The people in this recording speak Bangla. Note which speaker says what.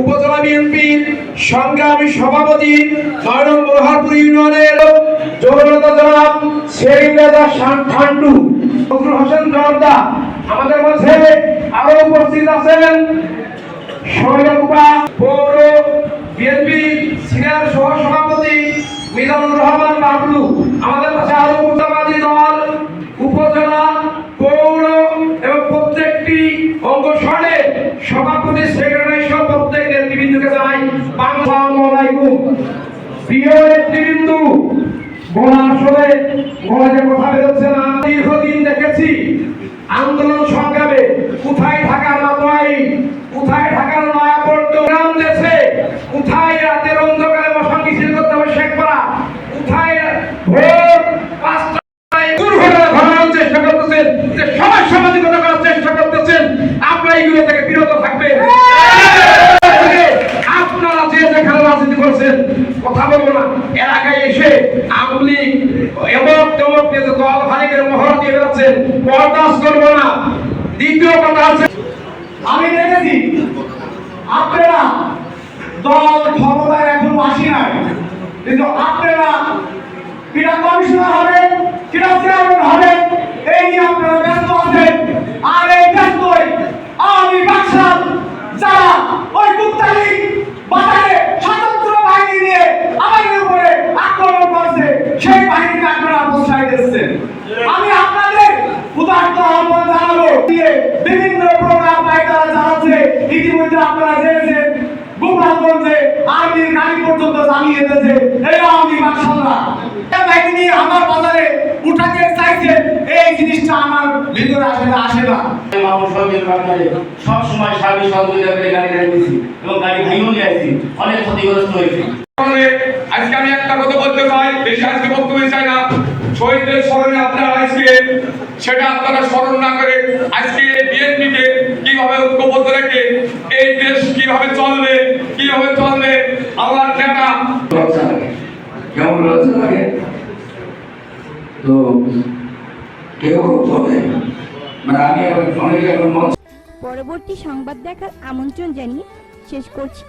Speaker 1: উপজেলা বিএনপির সংগ্রামী সভাপতি নয় নম্বর ইউনিয়নের জননেতা জনাব শেরিন রাজা ঠান্ডু ফজলুল হোসেন জর্দা আমাদের মাঝে আরও উপস্থিত আছেন। শৈলকুপা পৌর বিএনপি সিনিয়র সহ সভাপতি মিজানুর রহমান বাবলু। আমাদের কাছে আরও উপজাবাদী দল, উপজেলা, পৌর এবং প্রত্যেকটি অঙ্গসরে প্রিয় বলা আসলে বলা যে কথা বেরোচ্ছে না দীর্ঘদিন দেখেছি আন্দোলন সংগ্রামে কোথায় ঢাকার মাতোয়াই কোথায় ঢাকার নয়াপল্ট গ্রাম দেশে কোথায় রাতের অন্ধকারে মশা মিছিল করতে হবে শেখপাড়া, কোথায় এলাকায় এমন তমক যে দল খালিকের মহড়া দিয়ে বেড়াচ্ছেন বরদাস্ত করব না। দ্বিতীয় কথা আছে,
Speaker 2: আমি দেখেছি, আপনারা দল ক্ষমতায় এখন আসি নাই। কিন্তু আপনারা ক্রীড়া কমিশনার হবে ক্রীড়া চেয়ারম্যান হবেন এই নিয়ে আপনারা ব্যস্ত আছেন আর এই ব্যস্তই আমি বাকশাল যারা ওই কুত্তালি বাজারে স্বতন্ত্র বাহিনী নিয়ে আমাদের উপরে আক্রমণ করছে সেই বাহিনীকে আপনারা বসাই দিচ্ছেন আমি আপনাদের উদার্ত আহ্বান জানাব দিয়ে বিভিন্ন প্রোগ্রাম পাইতারা চালাচ্ছে ইতিমধ্যে আপনারা জেনেছেন গোপালগঞ্জে আর্মির গাড়ি পর্যন্ত জানিয়ে দিয়েছে এই আওয়ামী বাকশালরা বাহিনী আমার বাজারে উঠাতে চাইছে এই জিনিসটা আমার ভিতরে আসলে আসে না।
Speaker 3: মামুর সঙ্গের ব্যাপারে সব সময় সার্বিক সহযোগিতা করে গাড়ি রেখেছি এবং গাড়ি ভাইও নিয়ে আসছি অনেক ক্ষতিগ্রস্ত হয়েছে।
Speaker 1: আজকে আমি একটা কথা বলতে চাই বেশি আজকে বক্তব্য চাই না। শহীদদের স্মরণে আপনারা আজকে সেটা আপনারা স্মরণ না করে আজকে বিএনপিকে কীভাবে ঐক্যবদ্ধ রেখে এই দেশ কীভাবে চলবে কীভাবে চলবে আমার নেতা।
Speaker 4: কেমন লজ্জা লাগে তো কেউ বলে। মানে আমি এখন
Speaker 5: পরবর্তী সংবাদ দেখার আমন্ত্রণ জানিয়ে শেষ করছি।